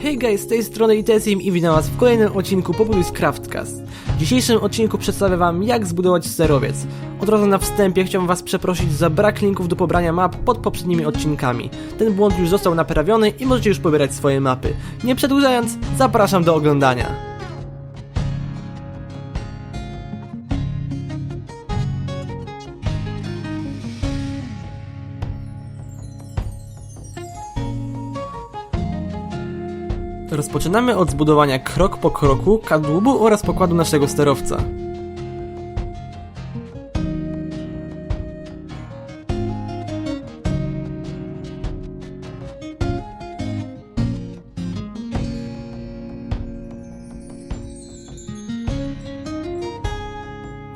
Hej guys, z tej strony Itesim i witam was w kolejnym odcinku Populis Craftcast. W dzisiejszym odcinku przedstawię wam jak zbudować sterowiec. Od razu na wstępie chciałbym was przeprosić za brak linków do pobrania map pod poprzednimi odcinkami. Ten błąd już został naprawiony i możecie już pobierać swoje mapy. Nie przedłużając, zapraszam do oglądania. Rozpoczynamy od zbudowania krok po kroku kadłubu oraz pokładu naszego sterowca.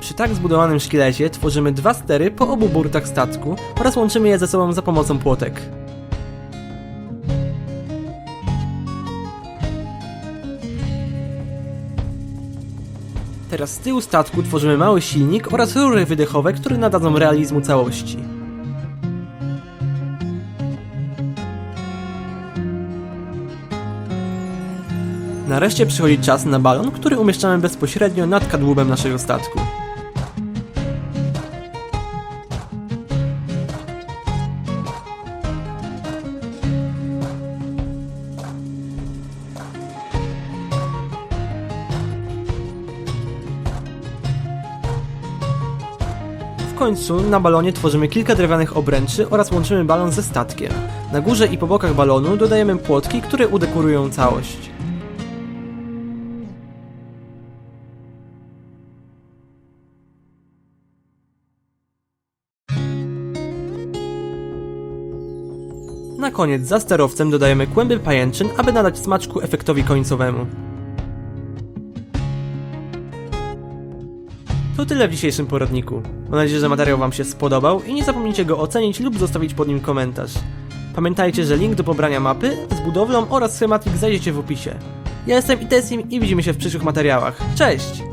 Przy tak zbudowanym szkielecie tworzymy dwa stery po obu burtach statku oraz łączymy je ze sobą za pomocą płotek. Teraz z tyłu statku tworzymy mały silnik oraz rury wydechowe, które nadadzą realizmu całości. Nareszcie przychodzi czas na balon, który umieszczamy bezpośrednio nad kadłubem naszego statku. Końcu na balonie tworzymy kilka drewnianych obręczy oraz łączymy balon ze statkiem. Na górze i po bokach balonu dodajemy płotki, które udekorują całość. Na koniec za sterowcem dodajemy kłęby pajęczyn, aby nadać smaczku efektowi końcowemu. To tyle w dzisiejszym poradniku. Mam nadzieję, że materiał Wam się spodobał i nie zapomnijcie go ocenić lub zostawić pod nim komentarz. Pamiętajcie, że link do pobrania mapy z budowlą oraz schematik znajdziecie w opisie. Ja jestem Itesim i widzimy się w przyszłych materiałach. Cześć!